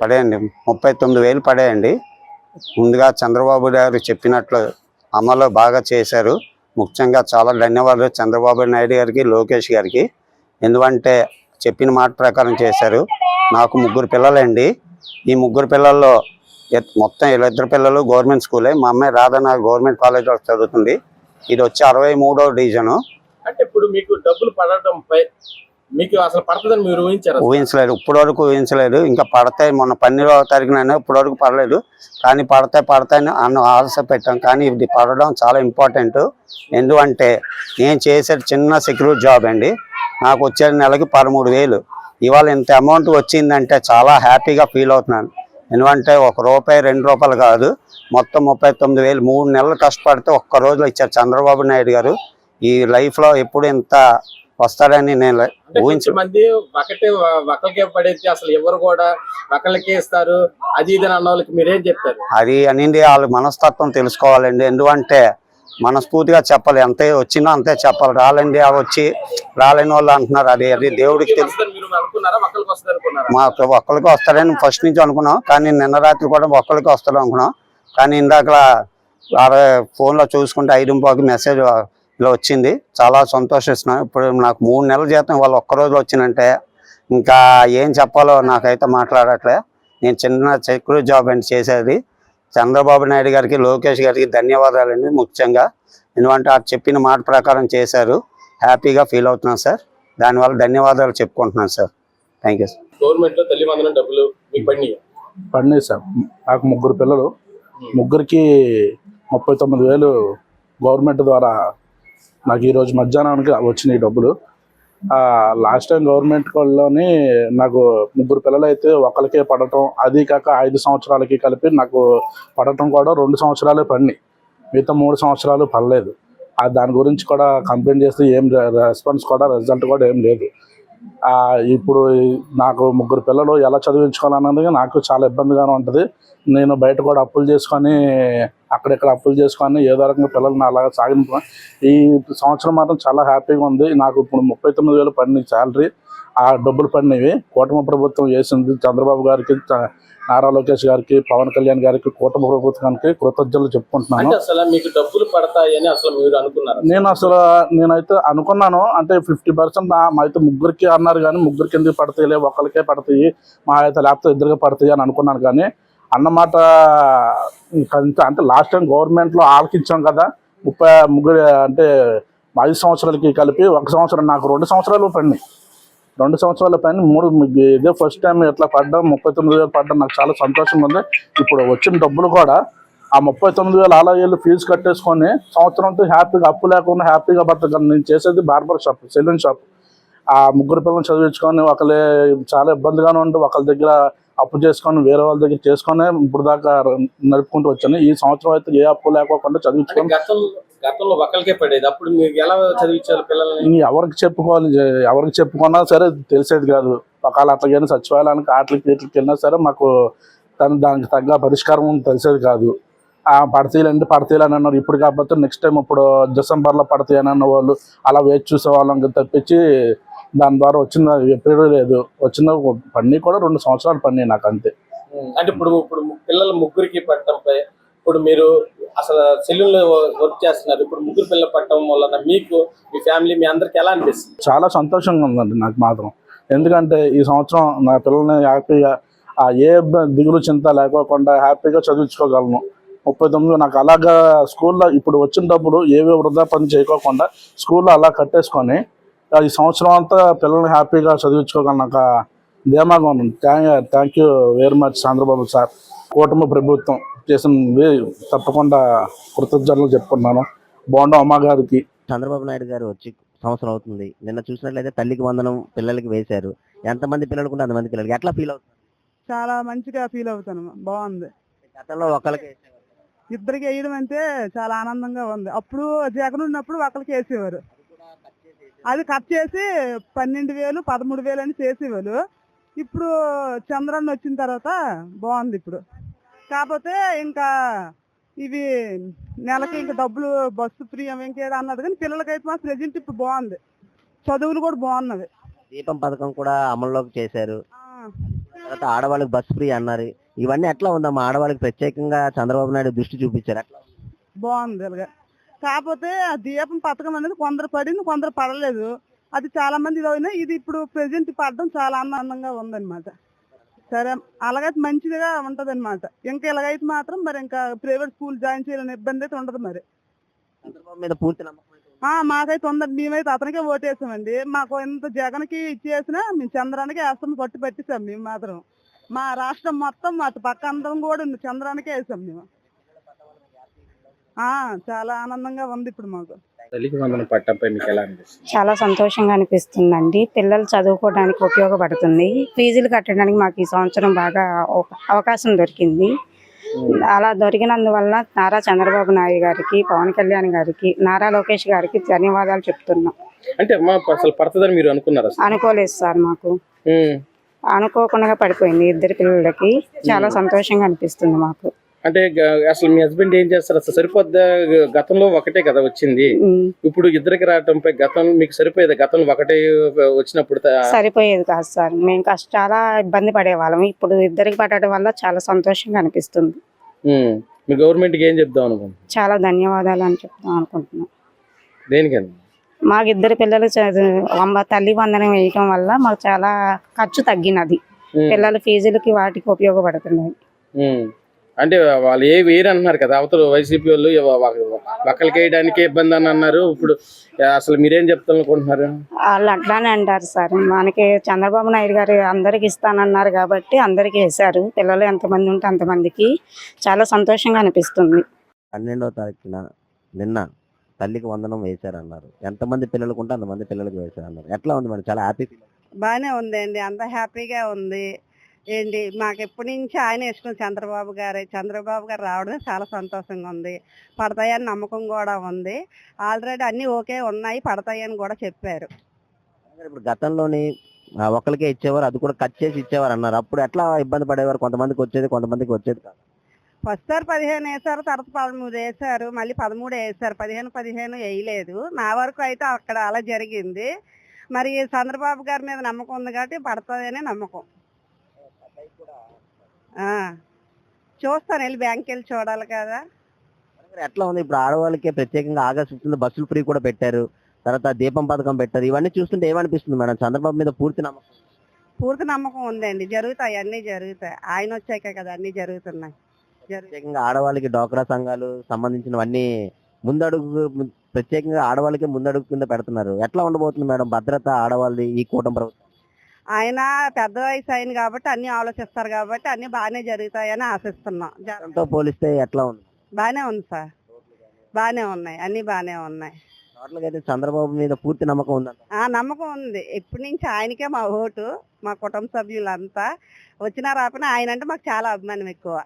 పడేయండి. ముప్పై తొమ్మిది వేలు పడేయండి. ముందుగా చంద్రబాబు గారు చెప్పినట్లు అమలు బాగా చేశారు. ముఖ్యంగా చాలా ధన్యవాదాలు చంద్రబాబు నాయుడు గారికి లోకేష్ గారికి. ఎందుకంటే చెప్పిన మాట ప్రకారం చేశారు. నాకు ముగ్గురు పిల్లలండి. ఈ ముగ్గురు పిల్లల్లో మొత్తం ఇద్దరు పిల్లలు గవర్నమెంట్ స్కూలే. మా అమ్మాయి రాధన గవర్నమెంట్ కాలేజ్లో చదువుతుంది. ఇది వచ్చి అరవై మూడో డివిజను. అంటే ఇప్పుడు మీకు డబ్బులు పడటంపై మీకు అసలు పడుతుందని మీరు ఊహించారు? ఊహించలేదు. ఇప్పటి వరకు ఊహించలేదు. ఇంకా పడతాయి. మొన్న పన్నెండవ తారీఖున ఇప్పటి వరకు పడలేదు. కానీ పడతాయి పడతాయని అన్న ఆశ పెట్టాం. కానీ ఇది పడడం చాలా ఇంపార్టెంట్. ఎందుకంటే నేను చేసే చిన్న సెక్యూరిటీ జాబ్ అండి. నాకు వచ్చే నెలకి పదమూడు వేలు. ఇవాళ ఇంత అమౌంట్ వచ్చిందంటే చాలా హ్యాపీగా ఫీల్ అవుతున్నాను. ఎందుకంటే ఒక రూపాయి రెండు రూపాయలు కాదు. మొత్తం ముప్పై తొమ్మిది వేలు. మూడు నెలలు కష్టపడితే ఒక్క రోజులో ఇచ్చారు చంద్రబాబు నాయుడు గారు. ఈ లైఫ్లో ఎప్పుడు ఇంత వస్తాడని నేను ఊహించ మంది ఒకటే ఒకరికే పడేది అసలు ఎవరు కూడా ఒకళ్ళకే ఇస్తారు అది ఇది అని అన్న వాళ్ళకి మీరేం చెప్తారు? అది అనేది వాళ్ళ మనస్తత్వం తెలుసుకోవాలండి. ఎందుకంటే మనస్ఫూర్తిగా చెప్పాలి. ఎంత వచ్చినా అంతే చెప్పాలి. రాలండి అవి వచ్చి రాలేని వాళ్ళు అంటున్నారు. అది అది దేవుడికి మాకు ఒక్కరికి వస్తారని ఫస్ట్ నుంచి అనుకున్నాం. కానీ నిన్న రాత్రి కూడా ఒక్కరికి వస్తారు అనుకున్నాం. కానీ ఇందాక ఫోన్లో చూసుకుంటే ఐదు పాకి మెసేజ్ ఇలా వచ్చింది. చాలా సంతోషిస్తున్నాం ఇప్పుడు నాకు మూడు నెలల జీతం వాళ్ళు ఒక్క రోజు వచ్చిందంటే ఇంకా ఏం చెప్పాలో నాకైతే మాట్లాడట్లే. నేను చిన్న సెక్యూరిటీ జాబ్ అండి చేసేది. చంద్రబాబు నాయుడు గారికి లోకేష్ గారికి ధన్యవాదాలండి ముఖ్యంగా. ఎందుకంటే ఆ చెప్పిన మాట ప్రకారం చేశారు. హ్యాపీగా ఫీల్ అవుతున్నాను సార్. దానివల్ల ధన్యవాదాలు చెప్పుకుంటున్నాను సార్. థ్యాంక్ యూ గవర్నమెంట్ తల్లి వందనం డబ్బులు మీకు పడినాయి? పడినాయి సార్. నాకు ముగ్గురు పిల్లలు. ముగ్గురికి ముప్పై తొమ్మిది వేలు గవర్నమెంట్ ద్వారా నాకు ఈరోజు మధ్యాహ్నానికి వచ్చినాయి డబ్బులు. లాస్ట్ టైం గవర్నమెంట్ వాళ్ళని నాకు ముగ్గురు పిల్లలు అయితే ఒకరికే పడటం అది కాక ఐదు సంవత్సరాలకి కలిపి నాకు పడటం కూడా రెండు సంవత్సరాలే పడినాయి. మిగతా మూడు సంవత్సరాలు పడలేదు. ఆ దాని గురించి కూడా కంప్లైంట్ చేస్తే ఏం రెస్పాన్స్ కూడా రిజల్ట్ కూడా ఏం లేదు. ఇప్పుడు నాకు ముగ్గురు పిల్లలు ఎలా చదివించుకోవాలన్నది నాకు చాలా ఇబ్బందిగానే ఉంటుంది. నేను బయట కూడా అప్పులు చేసుకొని అక్కడిక్కడ అప్పులు చేసుకొని ఏదో రకంగా పిల్లల్ని అలాగా సాగింపు ఈ సంవత్సరం మాత్రం చాలా హ్యాపీగా ఉంది. నాకు ఇప్పుడు ముప్పై తొమ్మిది వేలు పడినాయి శాలరీ ఆ డబ్బులు పడినవి. కూటమి ప్రభుత్వం చేసింది చంద్రబాబు గారికి నారా లోకేష్ గారికి పవన్ కళ్యాణ్ గారికి కూటమి ప్రభుత్వానికి కృతజ్ఞతలు చెప్పుకుంటున్నాను. అసలు మీకు డబ్బులు పడతాయని అసలు మీరు అనుకున్నారు? నేను అసలు నేనైతే అనుకున్నాను. అంటే ఫిఫ్టీ పర్సెంట్ మా అయితే ముగ్గురికి అన్నారు కానీ ముగ్గురికి ఎందుకు పడతాయి ఒకరికే పడతాయి మా అయితే లేకపోతే ఇద్దరికి పడతాయి అని అనుకున్నాను కానీ అన్నమాట అంటే లాస్ట్ టైం గవర్నమెంట్లో ఆలకించాం కదా ముప్పై ముగ్గురు అంటే ఐదు సంవత్సరాలకి కలిపి ఒక సంవత్సరం నాకు రెండు సంవత్సరాలు పడినాయి. రెండు సంవత్సరాల పైన మూడు ఇదే ఫస్ట్ టైం ఇట్లా పడ్డం ముప్పై తొమ్మిది వేలు పడ్డం నాకు చాలా సంతోషంగా ఉంది. ఇప్పుడు వచ్చిన డబ్బులు కూడా ఆ ముప్పై తొమ్మిది వేలు అలా వేలు ఫీజు కట్టేసుకొని సంవత్సరంతో హ్యాపీగా అప్పు లేకుండా హ్యాపీగా బతకగలను నేను చేసేది బార్బర్ షాప్ సెలూన్ షాప్ ఆ ముగ్గురు పిల్లల్ని చదివించుకొని ఒకళ్ళే చాలా ఇబ్బందిగానే ఉండి ఒకళ్ళ దగ్గర అప్పు చేసుకొని వేరే వాళ్ళ దగ్గర చేసుకొని ఇప్పుడు దాకా నడుపుకుంటూ వచ్చాను. ఈ సంవత్సరం అయితే ఏ అప్పు లేకోకుండా చదివించుకొని గతంలో ఒకరికే పడేది. అప్పుడు మీకు ఎలా చదివించారు పిల్లల్ని? ఎవరికి చెప్పుకోవాలి ఎవరికి చెప్పుకున్నా సరే తెలిసేది కాదు. ఒకవేళ అట్లాగైనా సచివాలయానికి ఆటలకి వీటికి వెళ్ళినా సరే మాకు దాని దానికి తగ్గ పరిష్కారం తెలిసేది కాదు. ఆ పడతీలు అంటే పడతీలు అని అన్నారు. ఇప్పుడు కాకపోతే నెక్స్ట్ టైం ఇప్పుడు డిసెంబర్లో పడతాయి అని అన్న వాళ్ళు అలా వేచి చూసేవాళ్ళం తప్పించి దాని ద్వారా వచ్చిన ఎప్పుడు లేదు. వచ్చిన పని కూడా రెండు సంవత్సరాలు పని నాకు అంతే. అంటే ఇప్పుడు ఇప్పుడు పిల్లల ముగ్గురికి పట్టడంపై ఇప్పుడు మీరు అసలు సెలూన్ వర్క్ చేస్తున్నారు. ఇప్పుడు ముగ్గురు పిల్లలు పట్టడం వలన మీకు మీ ఫ్యామిలీ మీ అందరికి ఎలా అనిపిస్తుంది? చాలా సంతోషంగా ఉందండి నాకు మాత్రం. ఎందుకంటే ఈ సంవత్సరం నా పిల్లల్ని హ్యాపీగా ఆ ఏ దిగులు చింత లేకోకుండా హ్యాపీగా చదివించుకోగలను. ముప్పై తొమ్మిది నాకు అలాగా స్కూల్లో ఇప్పుడు వచ్చిన డబ్బులు ఏవి వృధా పని చేయకోకుండా స్కూల్లో అలా కట్టేసుకొని ఈ సంవత్సరం అంతా పిల్లల్ని హ్యాపీగా చదివించుకోగలను. నాకు ధీమాగా ఉంది. Thank thank you very much Chandrababu sir. కూటమి ప్రభుత్వం. చేసినవి తప్పకుండా కృతజ్ఞతలు చెప్పుకున్నాను బాగుండం అమ్మ గారికి. చంద్రబాబు నాయుడు గారు వచ్చి సంవత్సరం అవుతుంది. నిన్న చూసినట్లయితే తల్లికి వందనం పిల్లలకి వేశారు. ఎంతమంది పిల్లలకు అంతమంది పిల్లలకి. ఎట్లా ఫీల్ అవుతుంది? చాలా మంచిగా ఫీల్ అవుతాను. బాగుంది. గతంలో వేసేవారు. ఇద్దరికి వేయడం అంటే చాలా ఆనందంగా ఉంది. అప్పుడు జగన్ ఉన్నప్పుడు ఒకరికి వేసేవారు. అది కట్ చేసి పన్నెండు వేలు పదమూడు వేలు అని చేసేవాళ్ళు. ఇప్పుడు చంద్రన్న వచ్చిన తర్వాత బాగుంది ఇప్పుడు. కాకపోతే ఇంకా ఇవి నెలకి ఇంకా డబ్బులు బస్సు ఫ్రీ ఇంకేదో అన్నది కానీ పిల్లలకైతే మాత్రం ప్రజెంట్ ఇప్పుడు బాగుంది. చదువులు కూడా బాగున్నవి. దీపం పథకం కూడా అమల్లోకి చేశారు. తర్వాత ఆడవాళ్ళకి బస్ ఫ్రీ అన్నారు. ఇవన్నీ ఎట్లా ఉందమ్మా? ఆడవాళ్ళకి ప్రత్యేకంగా చంద్రబాబు నాయుడు దృష్టి చూపించారు ఉంది? బాగుంది ఇలాగ. కాకపోతే ఆ దీపం పథకం అనేది కొందరు పడింది కొందరు పడలేదు. అది చాలా మంది ఇది ఇప్పుడు ప్రెసెంట్ పడడం చాలా ఆనందంగా ఉందన్నమాట. సరే అలాగైతే మంచిదిగా ఉంటది అనమాట ఇంకా ఇలాగైతే మాత్రం మరి ఇంకా ప్రైవేట్ స్కూల్ జాయిన్ చేయాలని ఇబ్బంది అయితే ఉండదు మరి. చంద్రబాబు మీద పూర్తి నమ్మకం అయితే ఉంది. ఆ మాకైతే ఉందండి మేమైతే అతనికే ఓటేసామండి. మాకు ఎంత జగన్కి ఇచ్చేసినా మేము చంద్రానికి వేస్తాం పట్టు పెట్టేసాం మేము మాత్రం. మా రాష్ట్రం మొత్తం అటు పక్క అందరం కూడా ఉంది చంద్రానికే వేసాం మేము. ఆ చాలా ఆనందంగా ఉంది ఇప్పుడు మాకు. తల్లికి వందనం పట్టంపై మీకు ఎలా అనిపిస్తుంది? చాలా సంతోషంగా అనిపిస్తుందండి. పిల్లలు చదువుకోవడానికి ఉపయోగపడుతుంది. ఫీజులు కట్టడానికి మాకు ఈ సంవత్సరం బాగా అవ- అవకాశం దొరికింది. అలా దొరికినందువల్ల నారా చంద్రబాబు నాయుడు గారికి పవన్ కళ్యాణ్ గారికి నారా లోకేష్ గారికి ధన్యవాదాలు చెప్తున్నాం. అంటే అసలు పడుతుందని మీరు అనుకున్నారా? అనుకోలేదు సార్ మాకు. అనుకోకుండా పడిపోయింది ఇద్దరు పిల్లలకి. చాలా సంతోషంగా అనిపిస్తుంది మాకు. అంటే అసలు మీ హస్బెండ్ ఏం చేస్తారు? అసలు సరిపోద్దా? గతంలో ఒకటే కదా వచ్చింది. ఇప్పుడు ఇద్దరికి రావటంపై గతం మీకు సరిపోయేది? గతంలో ఒకటే వచ్చినప్పుడు సరిపోయేది కాదు సార్. మేము కష్ట చాలా ఇబ్బంది పడేవాళ్ళం. ఇప్పుడు ఇద్దరికి పడటం వల్ల చాలా సంతోషంగా అనిపిస్తుంది. మీ గవర్నమెంట్కి ఏం చెప్దాం అనుకుంటున్నాం చాలా ధన్యవాదాలు అని చెప్తాం అనుకుంటున్నాం. దేనికని? మాకు ఇద్దరు పిల్లలు చదువు అమ్మ తల్లి వందనం వేయటం వల్ల మాకు చాలా ఖర్చు తగ్గినది. పిల్లల ఫీజులకి వాటికి ఉపయోగపడుతున్నాయి. అంటే వాళ్ళు ఏ వేరు అంటున్నారు కదా అవతల వైసీపీ వాళ్ళు ఒక్కరికి వేయడానికి ఇబ్బంది అని అన్నారు. ఇప్పుడు అసలు మీరేం చెప్తారనుకుంటున్నారు? వాళ్ళు అట్లానే అంటారు సార్. మనకి చంద్రబాబు నాయుడు గారు అందరికి ఇస్తానన్నారు కాబట్టి అందరికి వేశారు. పిల్లలు ఎంతమంది ఉంటే అంతమందికి. చాలా సంతోషంగా అనిపిస్తుంది. పన్నెండవ తారీఖున నిన్న తల్లికి వందనం వేశారన్నారు. ఎంతమంది పిల్లలకు ఉంటే అంతమంది పిల్లలకు వేశారన్నారు. ఎట్లా ఉంది మేడం చాలా హ్యాపీ బాగానే ఉందండి. అంత హ్యాపీగా ఉంది. ఏంటి? మాకు ఎప్పటి నుంచి ఆయన వేసుకుని చంద్రబాబు గారే. చంద్రబాబు గారు రావడం చాలా సంతోషంగా ఉంది. పడతాయని నమ్మకం కూడా ఉంది. ఆల్రెడీ అన్నీ ఓకే ఉన్నాయి. పడతాయని కూడా చెప్పారు. ఇప్పుడు గతంలోని ఆ, ఒక్కరికే ఇచ్చేవారు అది కూడా కట్ చేసి ఇచ్చేవారు అన్నారు. అప్పుడు ఎట్లా ఇబ్బంది పడేవారు? కొంతమందికి వచ్చేది కొంతమందికి వచ్చేది కాదు. ఫస్ట్ సార్ పదిహేను వేశారు తర్వాత పదమూడు వేశారు మళ్ళీ పదమూడు వేశారు పదిహేను పదిహేను వేయలేదు. నా వరకు అయితే అక్కడ అలా జరిగింది. మరి చంద్రబాబు గారి మీద నమ్మకం ఉంది కాబట్టి పడుతుందనే నమ్మకం. చూస్తాను వెళ్ళి బ్యాంక్కి వెళ్ళి చూడాలి కదా. ఎట్లా ఉంది? ఇప్పుడు ఆడవాళ్ళకి ప్రత్యేకంగా ఆగస్ట్ ఫిఫ్టీన్ బస్సులు ఫ్రీ కూడా పెట్టారు. తర్వాత దీపం పథకం పెట్టారు. ఇవన్నీ చూస్తుంటే ఏమనిపిస్తుంది మేడం? చంద్రబాబు మీద పూర్తి నమ్మకం పూర్తి నమ్మకం ఉందండి. జరుగుతాయి అన్నీ జరుగుతాయి. ఆయన వచ్చాక కదా అన్నీ జరుగుతున్నాయి. జరుగు ప్రత్యేకంగా ఆడవాళ్ళకి డోక్రా సంఘాలు సంబంధించినవన్నీ ముందడుగు ప్రత్యేకంగా ఆడవాళ్ళకి ముందడుగు కింద పెడుతున్నారు. ఎట్లా ఉండబోతుంది మేడం? భద్రత ఆడవాళ్ళది ఈ కూటమి ప్రభుత్వం? ఆయన పెద్ద వయసు అయింది కాబట్టి అన్ని ఆలోచిస్తారు కాబట్టి అన్ని బాగానే జరుగుతాయని ఆశిస్తున్నాం. పోలిస్తే ఎట్లా ఉంది? బాగానే ఉంది సార్. బాగానే ఉన్నాయి. అన్ని బాగానే ఉన్నాయి. అయితే చంద్రబాబు మీద పూర్తి నమ్మకం ఉందంట. ఆ నమ్మకం ఉంది. ఇప్పటి నుంచి ఆయనకే మా ఓటు మా కుటుంబ సభ్యులంతా వచ్చినా రాకపోయినా ఆయన అంటే మాకు చాలా అభిమానం ఎక్కువ.